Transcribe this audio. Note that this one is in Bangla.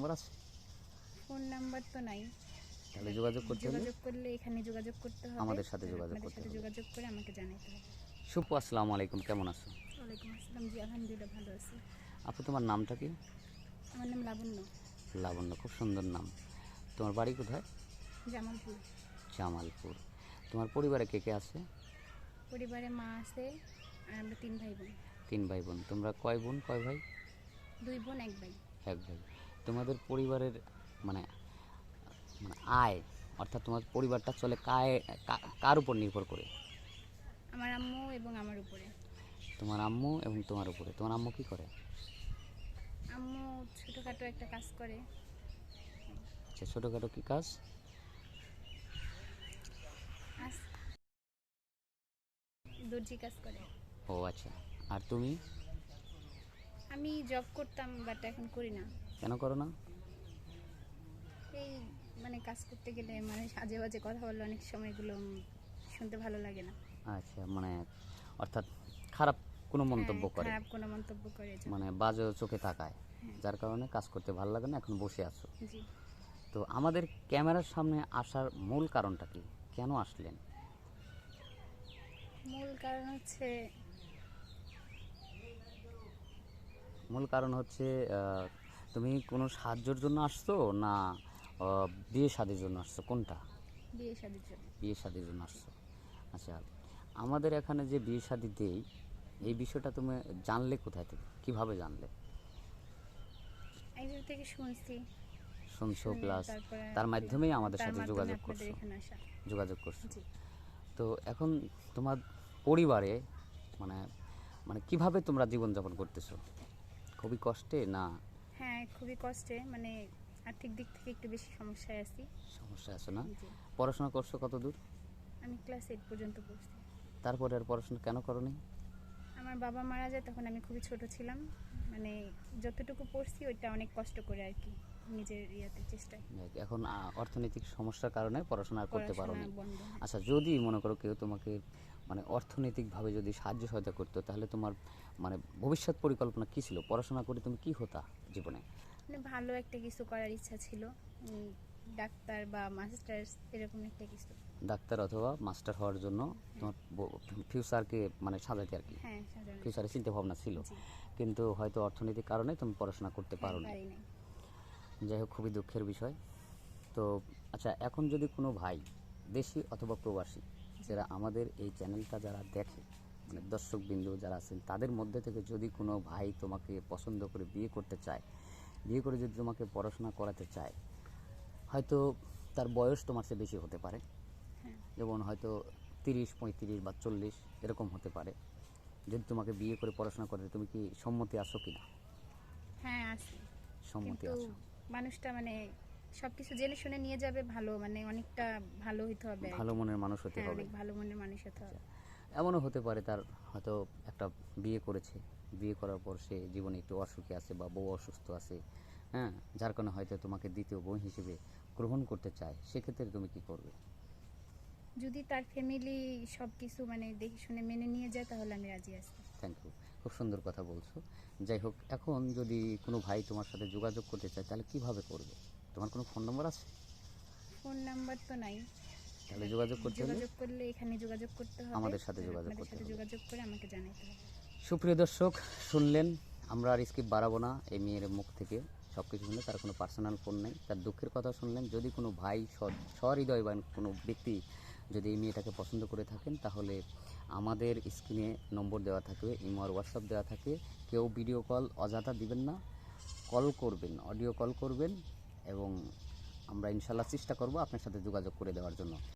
নম্বর আছে? ফোন নাম্বার তো নাই। তাহলে যোগাযোগ করতে হলে যোগাযোগ করলে এখানে যোগাযোগ করতে হবে। আমাদের সাথে যোগাযোগ করতে হবে। যোগাযোগ করে আমাকে জানাতে হবে। শুভ আসসালামু আলাইকুম কেমন আছো? ওয়ালাইকুম আসসালাম জি আলহামদুলিল্লাহ ভালো আছি। আপু তোমার নামটা কি? আমার নাম লাবণ্য। লাবণ্য খুব সুন্দর নাম। তোমার বাড়ি কোথায়? জামালপুর। জামালপুর। তোমার পরিবারে কে কে আছে? পরিবারে মা আছে আর আমরা তিন ভাই বোন। তিন ভাই বোন। তোমরা কয় বোন কয় ভাই? দুই বোন এক ভাই। এক ভাই। তোমাদের পরিবারের মানে মানে আয় অর্থাৎ তোমার পরিবারটা চলে কায় কার উপর নির্ভর করে? আমার আম্মু এবং আমার উপরে। তোমার আম্মু এবং তোমার উপরে। তোমার আম্মু কি করে? আম্মু ছোটোখাটো একটা কাজ করে। আচ্ছা ছোটোখাটো কি কাজ? দর্জি কাজ করে। ও আচ্ছা। আর তুমি? আমি জব করতাম বাট এখন করি না। কেন করো না? এই মানে কাজ করতে গেলে মানে সাজে বাজে কথা বললে অনেক সময় এগুলো শুনতে ভালো লাগে না। আচ্ছা মানে অর্থাৎ খারাপ কোনো মন্তব্য হ্যাঁ, করে। খারাপ কোনো মন্তব্য করে মানে বাজে চোখে তাকায় হ্যাঁ। যার কারণে কাজ করতে ভালো লাগে না এখন বসে আছো। জি। তো আমাদের ক্যামেরার সামনে আসার মূল কারণটা কি? কেন আসলেন? মূল কারণ হচ্ছে মূল কারণ হচ্ছে তুমি কোনো সাহায্যের জন্য আসছো না বিয়ে শাদির জন্য আসছো? কোনটা? বিয়ে শাদির জন্য। বিয়ে শাদির জন্য আসছো। আচ্ছা আমাদের এখানে যে বিয়ে শাদি দেই এই বিষয়টা তুমি জানলে কোথায় থেকে? কীভাবে জানলে? একজন থেকে শুনছি। শুনছো প্লাস তার মাধ্যমেই আমাদের সাথে যোগাযোগ করছ। যোগাযোগ করছ। তো এখন তোমার পরিবারে মানে মানে কীভাবে তোমরা জীবনযাপন করতেছো? খুবই কষ্টে না হ্যাঁ খুবই কষ্টে। মানে আর্থিক দিক থেকে একটু বেশি সমস্যায় আছি। সমস্যা আছে না? জি। পড়াশোনা করছ কত দূর আমি ক্লাস এইট পর্যন্ত পড়ছি। তারপরে আর পড়াশোনা কেন করনি? আমার বাবা মারা যায় তখন আমি খুবই ছোট ছিলাম। মানে যতটুকু পড়ছি ওইটা অনেক কষ্ট করে আর কি নিজের ইয়াতে চেষ্টায়। এখন আহ, অর্থনৈতিক সমস্যার কারণে পড়াশোনা আর করতে পারো পড়াশোনা বন্ধ। আচ্ছা যদি মনে করো কেউ তোমাকে মানে অর্থনৈতিকভাবে যদি সাহায্য সহায়তা করতো তাহলে তোমার মানে ভবিষ্যৎ পরিকল্পনা কী ছিল? পড়াশোনা করে তুমি কি হতা জীবনে? মানে ভালো একটা কিছু করার ইচ্ছা ছিল। ডাক্তার বা মাস্টার্স এরকম একটা কিছু। ডাক্তার অথবা মাস্টার হওয়ার জন্য তোমার ফিউচারকে মানে সাজাতে আর কি। হ্যাঁ ফিউচারে চিন্তা ভাবনা ছিল। কিন্তু হয়তো অর্থনৈতিক কারণে তুমি পড়াশোনা করতে হ্যাঁ, পারো না যাই হোক খুবই দুঃখের বিষয়। তো আচ্ছা এখন যদি কোনো ভাই দেশি অথবা প্রবাসী যারা আমাদের এই চ্যানেলটা যারা দেখে মানে দর্শকবৃন্দু যারা আছেন তাদের মধ্যে থেকে যদি কোনো ভাই তোমাকে পছন্দ করে বিয়ে করতে চায় বিয়ে করে যদি তোমাকে পড়াশোনা করাতে চায় হয়তো তার বয়স তোমার চেয়ে বেশি হতে পারে। হ্যাঁ। যেমন হয়তো তিরিশ পঁয়ত্রিশ বা চল্লিশ এরকম হতে পারে। যদি তোমাকে বিয়ে করে পড়াশোনা করতে তুমি কি সম্মতি আসো কি না হ্যাঁ আছে। সম্মতি আসো মানুষটা মানে সবকিছু জেনে শুনে নিয়ে যাবে ভালো মানে অনেকটা ভালো হইতে হবে ভালো মনের মানুষ হতে হ্যাঁ হবে। অনেক ভালো মনের মানুষ হতে হবে। এমনও হতে পারে তার হয়তো একটা বিয়ে করেছে। বিয়ে করার পর সে জীবনে একটু অসুখে আছে বা বউ অসুস্থ আছে হ্যাঁ? যার কারণে হয়তো তোমাকে দ্বিতীয় বউ হিসেবে গ্রহণ করতে চায়। সেক্ষেত্রে তুমি কি করবে? যদি তার ফ্যামিলি সব কিছু মানে দেখে শুনে মেনে নিয়ে যায় তাহলে আমি রাজি আছি। থ্যাংক ইউ খুব সুন্দর কথা বলছো। যাই হোক এখন যদি কোনো ভাই তোমার সাথে যোগাযোগ করতে চায় তাহলে কীভাবে করবে? তোমার কোনো ফোন নম্বর আছে? ফোন নাম্বার তো নাই। তাহলে যোগাযোগ করতে হলে? যোগাযোগ করলে এখানে যোগাযোগ করতে হবে। আমাদের সাথে যোগাযোগ করতে হবে। যোগাযোগ করে আমাকে জানাতে হবে। সুপ্রিয় দর্শক শুনলেন আমরা আর স্কিপ বাড়াবো না এই মেয়ের মুখ থেকে। সব কিছু শুনলে তার কোনো পার্সোনাল ফোন নেই। তার দুঃখের কথা শুনলেন যদি কোনো ভাই সহৃদয়বান কোনো ব্যক্তি যদি এই মেয়েটাকে পছন্দ করে থাকেন তাহলে আমাদের স্ক্রিনে নম্বর দেওয়া থাকবে ইমো আর হোয়াটসঅ্যাপ দেওয়া থাকে। কেউ ভিডিও কল অযথা দিবেন না কল করবেন অডিও কল করবেন। এবং আমরা ইনশাল্লাহ চেষ্টা করব আপনার সাথে যোগাযোগ করে দেওয়ার জন্য।